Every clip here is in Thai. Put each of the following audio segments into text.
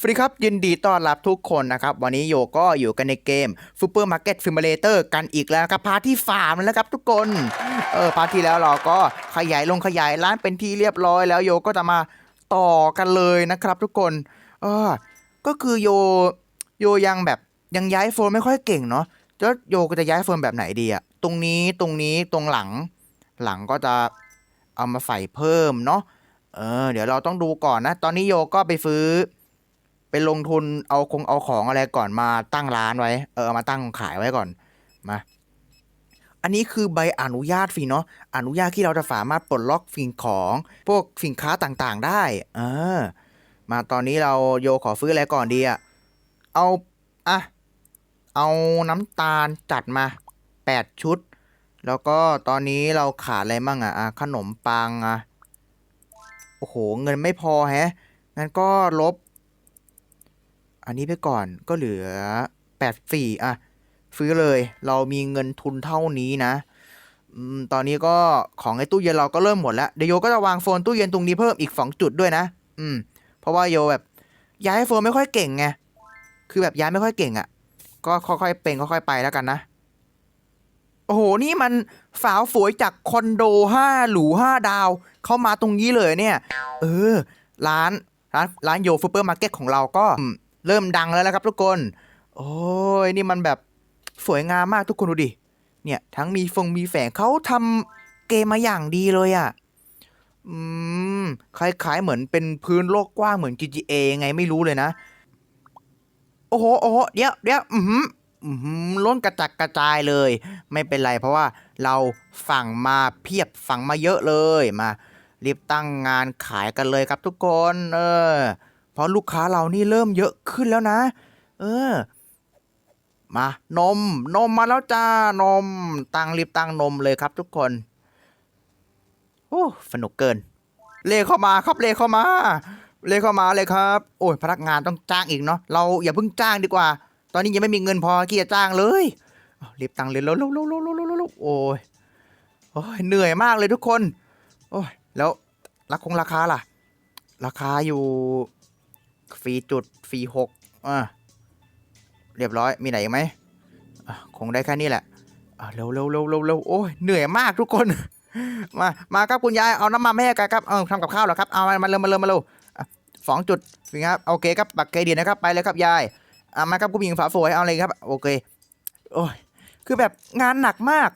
สวัสดีครับ ยินดีต้อนรับทุกคนนะครับ วันนี้โยก็อยู่กันในเกม Super Market Simulator กันอีกแล้วครับ พาร์ทที่ฟาร์มแล้วครับทุกคน เออพาร์ทที่แล้วเราก็ขยายลงขยายร้านเป็นที่เรียบร้อยแล้วโยก็จะมาต่อกันเลยนะครับ ทุกคน เออก็คือโยโยยังแบบยังย้ายโฟนไม่ค่อยเก่งเนาะแล้วโยก็จะย้ายโฟนแบบไหนดีอะตรงนี้ตรงนี้ตรงหลัง หลังก็จะเอามาใส่เพิ่มเนาะเออเดี๋ยวเราต้องดูก่อนนะ ตอนนี้โยก็ไปซื้อ ไปลงทุนเอาคงเอาของอะไรก่อนมาตั้งร้านไว้ เออมาตั้งขายไว้ก่อนมา อันนี้คือใบอนุญาตฟรีเนาะอนุญาตที่เราจะสามารถปลดล็อกสิ่งของพวกสินค้าต่างๆ ได้เออมาตอนนี้เราโยขอซื้ออะไรก่อนดีอะเอาอะเอาน้ำตาลจัดมาแปดชุด แล้วก็ตอนนี้เราขาดอะไรมั่งอะอะขนมปังอะโอ้โห เงินไม่พอแฮะงั้นก็ลบ อันนี้ไปก่อนก็เหลือแปดสี่อะซื้อเลย เรามีเงินทุนเท่านี้นะตอนนี้ก็ของในตู้เย็นเราก็เริ่มหมดแล้วเดี๋ยวโยก็จะวางโฟนตู้เย็นตรงนี้เพิ่มอีกสองจุดด้วยนะ อืม เพราะว่าโยแบบ ย้ายโฟนไม่ค่อยเก่งไงคือแบบย้ายไม่ค่อยเก่งอะ่ะ ก็ค่อยๆเป็นค่อยๆไปแล้วกันนะโอ้โห นี่มันสาวสวยจากคอนโดห้าหรูห้าดาว เข้ามาตรงนี้เลยเนี่ย เออ ร้านร้านร้านโยซูเปอร์มาร์เก็ตของเราก็ เริ่มดังแล้วนะครับทุกคน โอ้ยนี่มันแบบสวยงามมากทุกคนดูดิ เนี่ยทั้งมีฟงมีแฝงเขาทำเกมมาอย่างดีเลยอะ่ะ อืมคล้ายๆเหมือนเป็นพื้นโลกกว้างเหมือน GTA ไงไม่รู้เลยนะ โอ้โหโอ้โหเดี๋ยวเดี๋ยวอือหืออือหือล้นกระจัดกระจายเลย ไม่เป็นไรเพราะว่าเราฝั่งมาเพียบฝั่งมาเยอะเลยมารีบตั้งงานขายกันเลยครับทุกคน เออ ราะลูกค้าเรานี่เริ่มเยอะขึ้นแล้วนะ เออ มานม นมมาแล้วจ้านม ตังรีบตังนมเลยครับทุกคนโอ้สนุกเกิน เลขเข้ามาครับเลขเข้ามา เลขเข้ามาเลยครับ โอ้ยพนักงานต้องจ้างอีกเนาะเราอย่าเพิ่งจ้างดีกว่า ตอนนี้ยังไม่มีเงินพอที่จะจ้างเลยรีบตังเลยล้วแล้วแล้วแล้วแล้วโอ้ยโอ้ยเหนื่อยมากเลยทุกคน โอ้ยแล้วราคงราคาล่ะ ราคาอยู่ ฟรีจุดฟรีหกอ่าเรียบร้อยมีไหนไหมคงได้แค่นี้แหละเร็วเร็วเร็วเร็วเร็วโอ้ยเหนื่อยมากทุกคน มามาครับคุณยายเอาน้ำมันไม่ให้กันครับเอาทำกับข้าวเหรอครับเอามามาเร็วมมาเร็วมมาเร็วสองจุดสิครับโอเคครับบักเกดีนะครับไปเลยครับยายอะมาครับคุณหญิงฝาสวยเอาเลยครับ โอเคโอ้ยคือแบบงานหนักมาก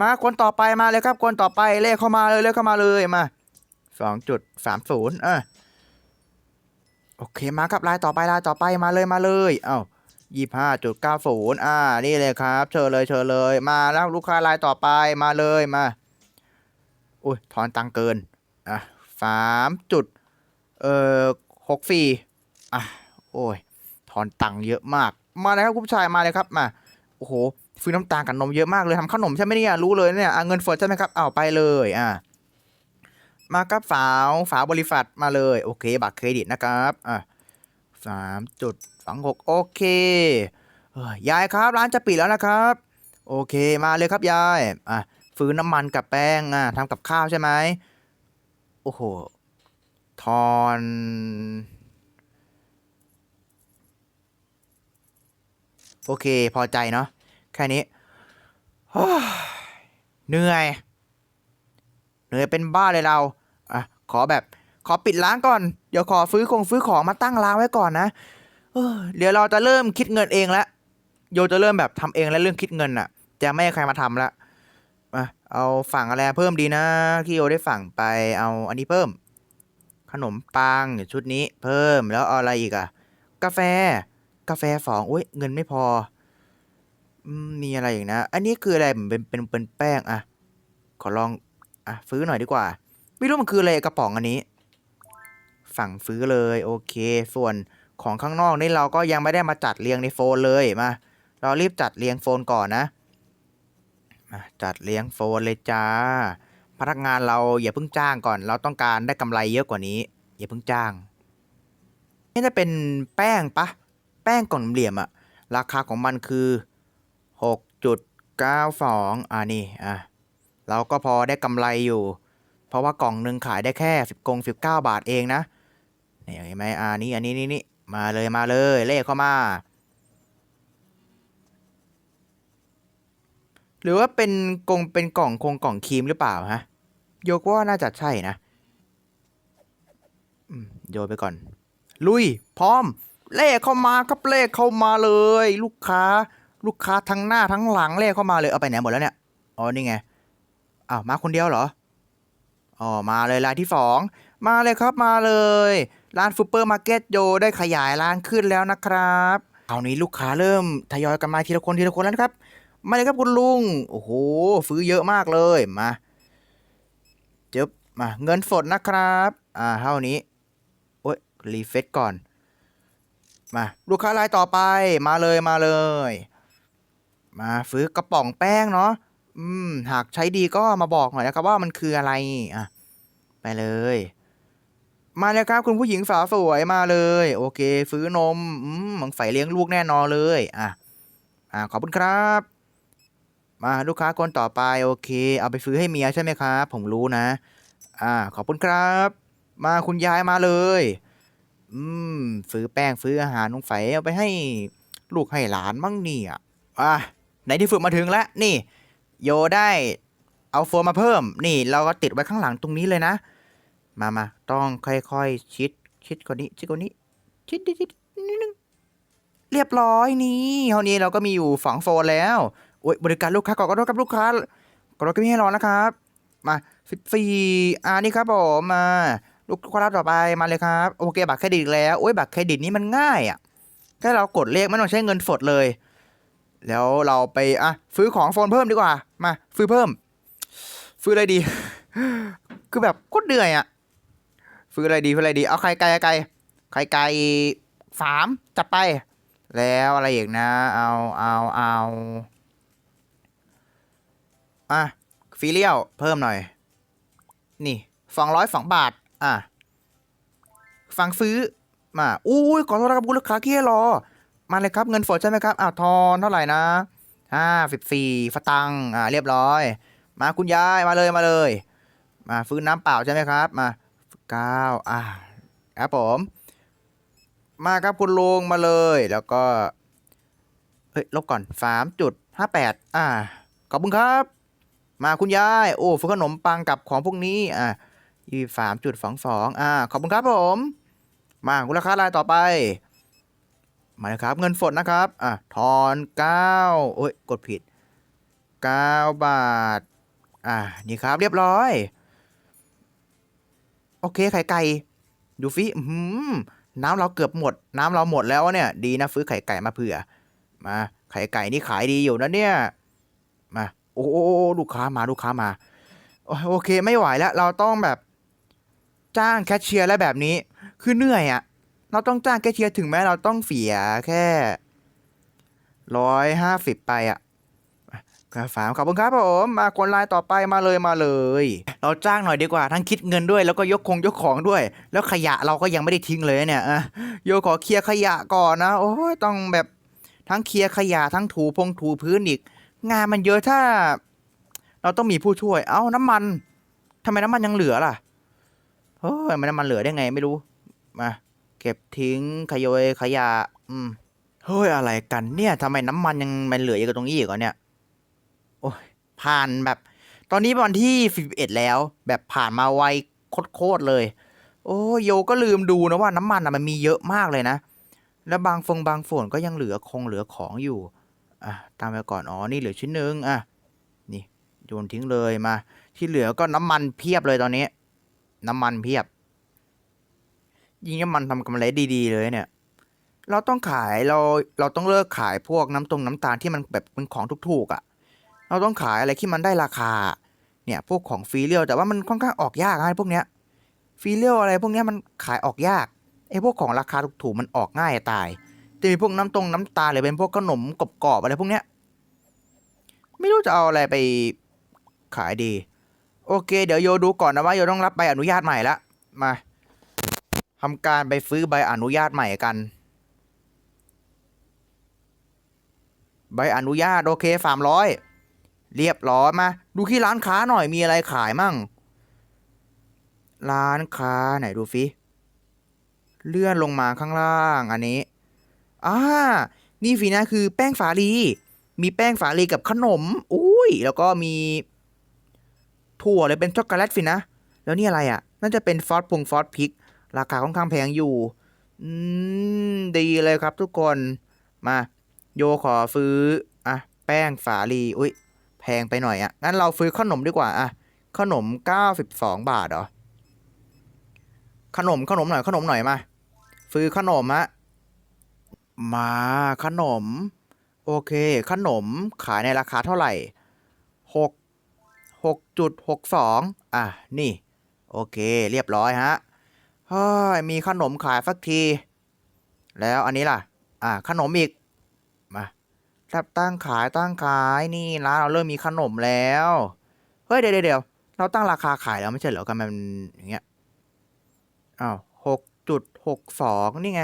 มาคนต่อไปมาเลยครับคนต่อไปเลขเข้ามาเลยเลขเข้ามาเลยมาสองจุดสามศูนย์อะ โอเคมาครับลายต่อไปลายต่อไปมาเลยมาเลยเอ้ายี่ห้าจุดเก้าศูนย์อ่า นี่เลยครับ เชิญเลยเชิญเลย มาแล้วลูกค้ารายต่อไปมาเลยมาอุ้ยทอนตังค์เกิน อะสามจุดเอ่อหกสี่อะ โอ้ย ทอนตังค์เยอะมาก มาเลยครับคุณผู้ชายมาเลยครับมา โอ้โห ซื้อน้ำตาลกับนมเยอะมากเลยทำขนมใช่ไหมเนี่ยรู้เลยเนี่ยอะเงินสดใช่ไหมครับเอาไปเลยอะ มาครับฝาวฝาบริษัทมาเลย โอเค บัตรเครดิตนะครับอะสามจุดสองหกโอเคเอ้ยยายครับร้านจะปิดแล้วนะครับ โอเคมาเลยครับยายอะฟื้นน้ำมันกับแป้งอะทำกับข้าวใช่ไหมโอ้โหทอนโอเค พอใจเนาะแค่นี้เหนื่อย เหนื่อยเป็นบ้าเลยเราอะขอแบบขอปิดร้านก่อน เดี๋ยวขอซื้อคงซื้อของมาตั้งร้านไว้ก่อนนะเออเดี๋ยวเราจะเริ่มคิดเงินเองแล้วโยจะเริ่มแบบทำเองแล้วเรื่องคิดเงินอะ จะไม่ให้ใครมาทำละอะเอาฝั่งอะไรเพิ่มดีนะที่โยได้ฝั่งไปเอาอันนี้เพิ่ม ขนมปังชุดนี้เพิ่มแล้วเอาอะไรอีกอะ กาแฟ กาแฟสองอุ้ยเงินไม่พอมีอะไรอีกนะ อันนี้คืออะไรเป็นเป็นเป็นแป้งอะ ขอลอง อะฟื้อหน่อยดีกว่า ไม่รู้มันคืออะไรกระป๋องอันนี้ ฝั่งฟื้อเลยโอเค ส่วนของข้างนอกนี่เราก็ยังไม่ได้มาจัดเรียงในโฟนเลยมา เรารีบจัดเรียงโฟนก่อนนะมาจัดเรียงโฟนเลยจ้า พนักงานเราอย่าเพิ่งจ้างก่อน เราต้องการได้กำไรเยอะกว่านี้ อย่าเพิ่งจ้างนี่จะเป็นแป้งปะแป้งกล่องเหลี่ยมอะราคาของมันคือหกจุดเก้าสองอ่านี่อะ เราก็พอได้กำไรอยู่ เพราะว่ากล่องหนึ่งขายได้แค่สิบกงสิบเก้าบาทเองนะนี่เห็นไหมอ่านี่อันนี้นี่นี่มาเลยมาเลยเลขเข้ามา หรือว่าเป็นกงเป็นกล่องคงกล่องครีมหรือเปล่าฮะโยกว่าน่าจะใช่นะโยนไปก่อน ลุย พร้อม เลขเข้ามาครับเลขเข้ามาเลย ลูกค้า ลูกค้าทั้งหน้าทั้งหลังเลขเข้ามาเลยเอาไปไหนหมดแล้วเนี่ยอ๋อนี่ไง อ้าวมาคนเดียวเหรอ อ๋อ มาเลยรายที่สอง มาเลยครับมาเลย ร้านซูเปอร์มาร์เก็ตโยได้ขยายร้านขึ้นแล้วนะครับคราวนี้ลูกค้าเริ่มทยอยกันมาทีละคนทีละคนแล้วนะครับ มาเลยครับคุณลุง โอ้โหซื้อเยอะมากเลย มาเจ็บมาเงินสดนะครับ อ่าเท่านี้ โอ้ยรีเฟซก่อน มาลูกค้ารายต่อไป มาเลยมาเลย มาซื้อกระป๋องแป้งเนาะ อืม หากใช้ดีก็มาบอกหน่อยนะครับว่ามันคืออะไร อะ ไปเลย มาเลยครับคุณผู้หญิงสาวสวยมาเลย โอเคซื้อนม อืมมังใส่เลี้ยงลูกแน่นอนเลย อะ อ่าขอบคุณครับ มาลูกค้าคนต่อไป โอเค เอาไปซื้อให้เมียใช่ไหมครับ ผมรู้นะ อ่า ขอบคุณครับ มาคุณยายมาเลย อืมซื้อแป้งซื้ออาหารน้องไฝเอาไปให้ลูกให้หลานมั่งเนี่ยอะในที่ฝึกมาถึงแล้วนี่ โยได้เอาโฟมมาเพิ่ม นี่เราก็ติดไว้ข้างหลังตรงนี้เลยนะ มามาต้องค่อยๆชิดชิดกว่านี้ ชิดกว่านี้ ชิดนิดนิดนิดนึงเรียบร้อยนี่เท่านี้เราก็มีอยู่ฝังโฟนแล้วโอ้ยบริการลูกค้าก่อนก็ได้ครับลูกค้าก็รถก็ไม่ให้รอนะครับ มาสิบสี่อ่านี่ครับผมมา ลูกค้าต่อไปมาเลยครับ โอเคบัตรเครดิตแล้วโอ้ยบัตรเครดิตนี้มันง่ายอะแค่เรากดเลขไม่ต้องใช้เงินสดเลย แล้วเราไปอะซื้อของโฟนเพิ่มดีกว่า มาซื้อเพิ่มซื้ออะไรดี คือแบบโคตรเหนื่อยอะซื้ออะไรดีซื้ออะไรดี เอาไข่ไก่ไก่ไข่ไก่สามจับไป แล้วอะไรอีกนะ เอาเอาเอาอะฟิเลียลเพิ่มหน่อย นี่สองร้อยสองบาท อะฟังซื้อมา อุ้ยขอโทษนะครับคุณลูกค้าที่รอ มาเลยครับเงินสดใช่ไหมครับอ้าวทอนเท่าไหร่นะห้าสิบสี่ฟตังอ่าเรียบร้อย มาคุณยายมาเลยมาเลย มาฟื้นน้ำเปล่าใช่ไหมครับมาเก้าอ่าครับผม มาครับคุณลุงมาเลย แล้วก็เฮ้ยลบก่อนสามจุดห้าแปดอ่าขอบคุณครับ มาคุณยายโอ้ฝึกขนมปังกับของพวกนี้อ่ายี่สามจุดสองสองอ่าขอบคุณครับผม มาคุณราคารายต่อไป มายครับ เงินสดนะครับ อะ ทอนเก้าโอ้ย กดผิดเก้าบาท อ่านี่ครับ เรียบร้อย โอเค ไข่ไก่ ดูฟิหือน้ำเราเกือบหมด น้ำเราหมดแล้วเนี่ย ดีนะซื้อไข่ไก่มาเผื่อ มา ไข่ไก่นี่ขายดีอยู่นะเนี่ย มา โอ้โอ้โอ้ลูกค้ามา ลูกค้ามาโอโอเค ไม่ไหวแล้ว เราต้องแบบ จ้างแคชเชียร์แล้วแบบนี้ คือเหนื่อยอะ่ะ เราต้องจ้างแคชเชียร์ถึงแม้เราต้องเสียแค่ร้อยห้าสิบไปอะ่ะฝามขอบคุณครับผมมาคนไลน์ต่อไปมาเลยมาเลย เราจ้างหน่อยดีกว่า ทั้งคิดเงินด้วยแล้วก็ยกคงยกของด้วย แล้วขยะเราก็ยังไม่ได้ทิ้งเลยเนี่ยอะโยขอเคลียร์ขยะก่อนนะ โอ้ยต้องแบบทั้งเคลียร์ขยะทั้งถูพงถูพื้นอีก งานมันเยอะถ้า เราต้องมีผู้ช่วย เอ้าน้ำมันทำไมน้ำมันยังเหลือล่ะเฮ้ยมันน้ำมันเหลือได้ไงไม่รู้มา เก็บทิ้งขยยขยะ อืม เฮ้ย อะไรกันเนี่ยทำไมน้ำมันยังมันเหลืออยู่ตรงนี้อีกเหรอเนี่ย โอ้ย ผ่านแบบ ตอนนี้วันที่สิบเอ็ดแล้ว แบบผ่านมาไวโคตรเลย โอ้ยโยก็ลืมดูนะว่าน้ำมันอะมันมีเยอะมากเลยนะ แล้วบางฟงบางฝนก็ยังเหลือคงเหลือของอยู่ อะ ตามไปก่อน อ๋อ นี่เหลือชิ้นหนึ่งอะ นี่โยนทิ้งเลยมา ที่เหลือก็น้ำมันเพียบเลยตอนนี้ น้ำมันเพียบ ยิ่งน้ำมันทำกำไรดีๆเลยเนี่ย เราต้องขายเราเราต้องเลิกขายพวกน้ำตรงน้ำตาลที่มันแบบเป็นของถูกๆอะ่ะ เราต้องขายอะไรที่มันได้ราคา เนี่ยพวกของฟรีเรียลแต่ว่ามันค่อนข้างออกยากนะพวกเนี้ยฟรีเรียลอะไรพวกเนี้ยมันขายออกยากไอ้พวกของราคาถูกๆมันออกง่ายตายจะมีพวกน้ำตรงน้ำตาลหรือเป็นพวกขนมกรอบๆอะไรพวกเนี้ยไม่รู้จะเอาอะไรไปขายดี โอเค เดี๋ยวโยดูก่อนนะว่าโยต้องรับใบอนุญาตใหม่ละมา ทำการไปซื้อใบอนุญาตใหม่กัน ใบอนุญาตโอเคสามร้อยเรียบร้อยมา ดูที่ร้านค้าหน่อยมีอะไรขายมั่ง ร้านค้าไหนดูฟิเลื่อนลงมาข้างล่างอันนี้อ่านี่ฟีนะคือแป้งฝาลี มีแป้งฝาลีกับขนม อุ้ย แล้วก็มี ถั่วเลยเป็นช็อกโกแลตฟินะ แล้วนี่อะไรอะ่ะ น่าจะเป็นฟอสพุงฟอสพริก ราคาค่อนข้างแพงอยู่อืมดีเลยครับทุกคนมาโยขอซื้ออะแป้งฝาลีอุ้ยแพงไปหน่อยอะ่ะงั้นเราซื้อขนมดีกว่าอะขนม 92 บาทเหรอขนมขนมหน่อยขนมหน่อยมาซื้อขนมอะมาขนม โอเค ขนมขายในราคาเท่าไหร่หกหกจุดหกสองอะ นี่ โอเค เรียบร้อยฮะ ฮ้ยมีขนมขายสักที แล้วอันนี้ล่ะ อะขนมอีก มารับตั้งขายตั้งขายนี่ร้านเราเริ่มมีขนมแล้ว เฮ้ยเดี๋ยวเดี๋ยวเดี๋ยวเราตั้งราคาขายแล้วไม่ใช่เหรอกันมันอย่างเงี้ยอ้าวหกจุดหกสองนี่ไง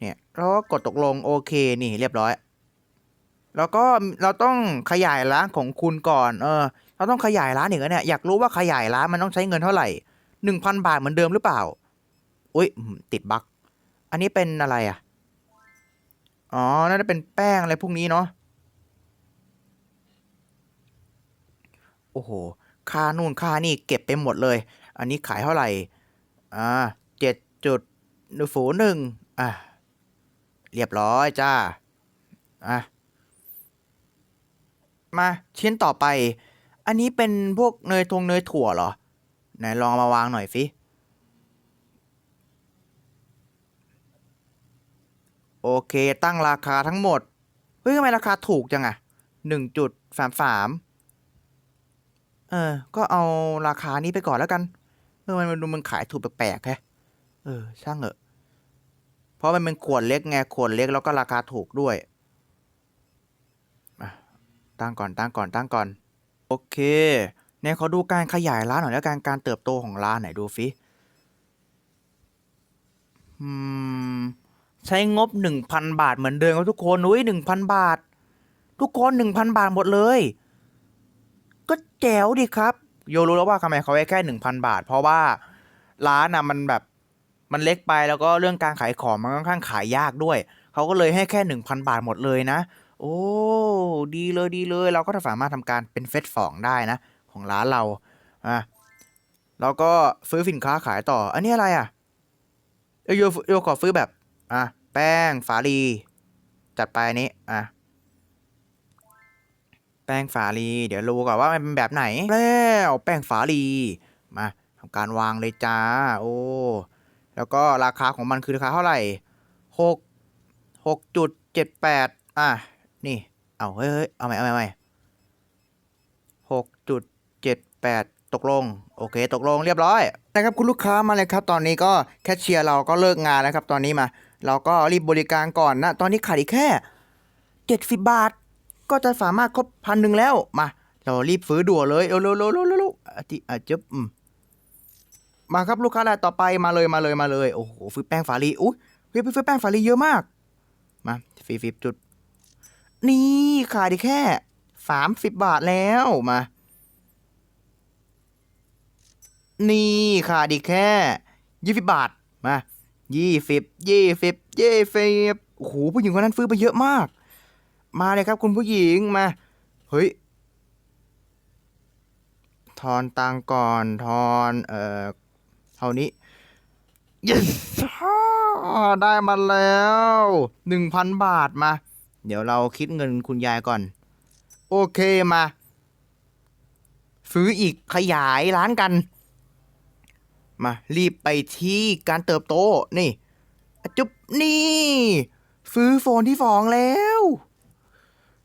เนี่ยเราก็กดตกลงโอเคนี่เรียบร้อย แล้วก็เราต้องขยายร้านของคุณก่อน เออ เราต้องขยายร้านอีกแล้วเนี่ย อยากรู้ว่าขยายร้านมันต้องใช้เงินเท่าไหร่ หนึ่งพันบาทเหมือนเดิมหรือเปล่า อุ้ยติดบั๊กอันนี้เป็นอะไรอะ อ๋อ น่าจะเป็นแป้งอะไรพวกนี้เนาะ โอ้โห ค่านู่นค่านี่เก็บไปหมดเลย อันนี้ขายเท่าไหร่ อ่าเจ็ดจุดหนึ่งศูนย์หนึ่งอะ เรียบร้อยจ้า อะ มาชิ้นต่อไป อันนี้เป็นพวกเนยทงเนยถั่วเหรอ ไหนลองเอามาวางหน่อยสิโอเค ตั้งราคาทั้งหมด เฮ้ยทำไมราคาถูกจังอะหนึ่งจุดสามสามเออ ก็เอาราคานี้ไปก่อนแล้วกันเออมันมันดูมันขายถูกแปลกๆแฮะเออ ช่างเถอะ เพราะมันเป็นขวดเล็กไง ขวดเล็กแล้วก็ราคาถูกด้วย ตั้งก่อน ตั้งก่อน ตั้งก่อน โอเค เนี่ยเขาดูการขยายร้านหน่อยแล้วกันการเติบโตของร้านไหนดูฟิอืมใช้งบหนึ่งพันบาทเหมือนเดิมครับทุกคนอุ้ยหนึ่งพันบาท ทุกคนหนึ่งพันบาทหมดเลย ก็แจ๋วดิครับ โยรู้แล้วว่าทำไมเขาให้แค่หนึ่งพันบาท เพราะว่าร้านน่ะมันแบบมันเล็กไปแล้วก็เรื่องการขายของมันค่อนข้างขายยากด้วย เขาก็เลยให้แค่หนึ่งพันบาทหมดเลยนะ โอ้ ดีเลยดีเลย เราก็สามารถทำการเป็นเฟสสองได้นะ ของร้านเราอะแล้วก็ซื้อสินค้าขายต่อ อันนี้อะไรอะเอ้ยโยโยขอซื้อแบบอะแป้งฝาลี จัดไปนี้อะแป้งฝาลี เดี๋ยวรู้ก่อนว่ามันเป็นแบบไหน แล้วแป้งฝาลีมาทำการวางเลยจ้า โอ้แล้วก็ราคาของมันคือราคาเท่าไหร่หกหกจุดเจ็ดแปดอะนี่ เอาเฮ้ยเฮ้ยเอาใหม่เอาใหม่ 7 8 ตกลง โอเค ตกลงเรียบร้อยนะครับคุณลูกค้ามาเลยครับ ตอนนี้ก็แคชเชียร์เราก็เลิกงานแล้วครับ ตอนนี้มา เราก็รีบบริการก่อนนะ ตอนนี้ขาดอีกแค่ 70 บาท ก็จะสามารถครบพันหนึ่งแล้วมา เรารีบฟื้นด่วนเลยเร็โเร็วเร็วเร็วอาทิอาจจะมาครับลูกค้ารายต่อไปมาเลยมาเลยมาเลยโอ้โหฟื้นแป้งฝาลีอุ้ยฟื้ยฟื้นแป้งฝาลีเยอะมากมาฟรีฟจุด นี่ขายได้แค่สามสิบบาทแล้วมา นี่ขายดีแค่ยี่สิบบาท มายี่สิบยี่สิบยี่สิบโอ้โหผู้หญิงคนนั้นฟื้นไปเยอะมาก มาเลยครับคุณผู้หญิงมา เฮ้ย ทอนตังก่อนทอนเอ่อเท่านี้ yes ได้มาแล้วหนึ่งพันบาทมา เดี๋ยวเราคิดเงินคุณยายก่อน โอเคมา ซื้ออีกขยายร้านกัน มารีบไปที่การเติบโต นี่จุ๊บนี่ ซื้อโฟนที่ฟองแล้ว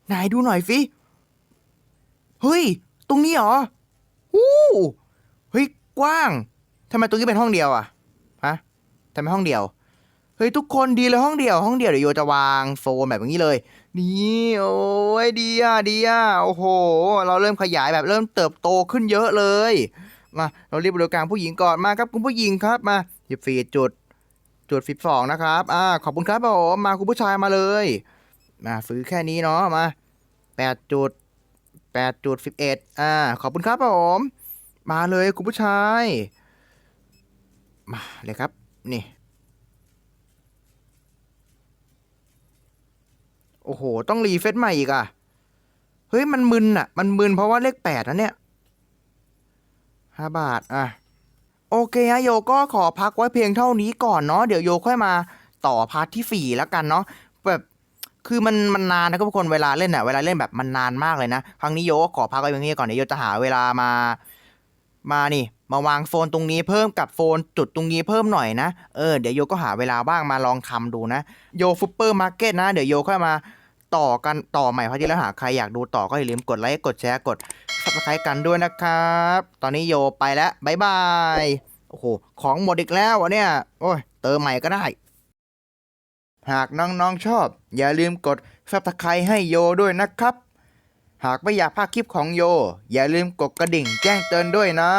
ไหนดูหน่อยสิเฮ้ย ตรงนี้เหรอวู้เฮ้ย กว้างทำไมตรงนี้เป็นห้องเดียวอะฮะทำไมห้องเดียว เฮ้ย ทุกคนดีเลยห้องเดียว ห้องเดียวเดี๋ยวโยจะวางโฟนแบบนี้เลย นี่โอ้ยดีอะดีอะโอ้โห เราเริ่มขยายแบบเริ่มเติบโตขึ้นเยอะเลย มาเราเรียบบริการผู้หญิงก่อนมาครับคุณผู้หญิงครับมาหยิบฟีจุดจุดสิบสองนะครับอ่าขอบคุณครับผมมาคุณผู้ชายมาเลย มาซื้อแค่นี้เนาะมาแปดจุดแปดจุดสิบเอ็ดอ่าขอบคุณครับผมมาเลยคุณผู้ชาย มาเลยครับนี่โอ้โห ต้องรีเฟซใหม่อีกอะ่ะ เฮ้ย มันมึนอะ่ะ มันมึนเพราะว่าเลขแปดนะเนี่ย ห้าบาท อะ โอเคฮะโยก็ขอพักไว้เพียงเท่านี้ก่อนเนาะ เดี๋ยวโยค่อยมาต่อพาร์ทที่สี่แล้วกันเนาะ แบบคือมันมันนานนะทุกคนเวลาเล่นอะเวลาเล่นแบบมันนานมากเลยนะ ครั้งนี้โยก็ขอพักไว้เพียงนี้ก่อนเดี๋ยวโยจะหาเวลามา มานี่ มาวางโฟนตรงนี้เพิ่มกับโฟนจุดตรงนี้เพิ่มหน่อยนะ เออเดี๋ยวโยก็หาเวลาบ้างมาลองทำดูนะ โยฟุปเปอร์มาร์เก็ตนะ เดี๋ยวโยค่อยมาต่อกันต่อใหม่พอที่แล้วหาใครอยากดูต่อก็อย่าลืมกดไลค์กดแชร์กด ซับสไครต์กันด้วยนะครับ ตอนนี้โยไปแล้วบายบาย โอ้โห ของหมดอีกแล้ววะเนี่ย โอ้ย เติมใหม่ก็ได้ หากน้องๆชอบ อย่าลืมกดซับสไครต์ให้โยด้วยนะครับ หากไม่อยากพลาดคลิปของโย อย่าลืมกดกระดิ่งแจ้งเตือนด้วยนะ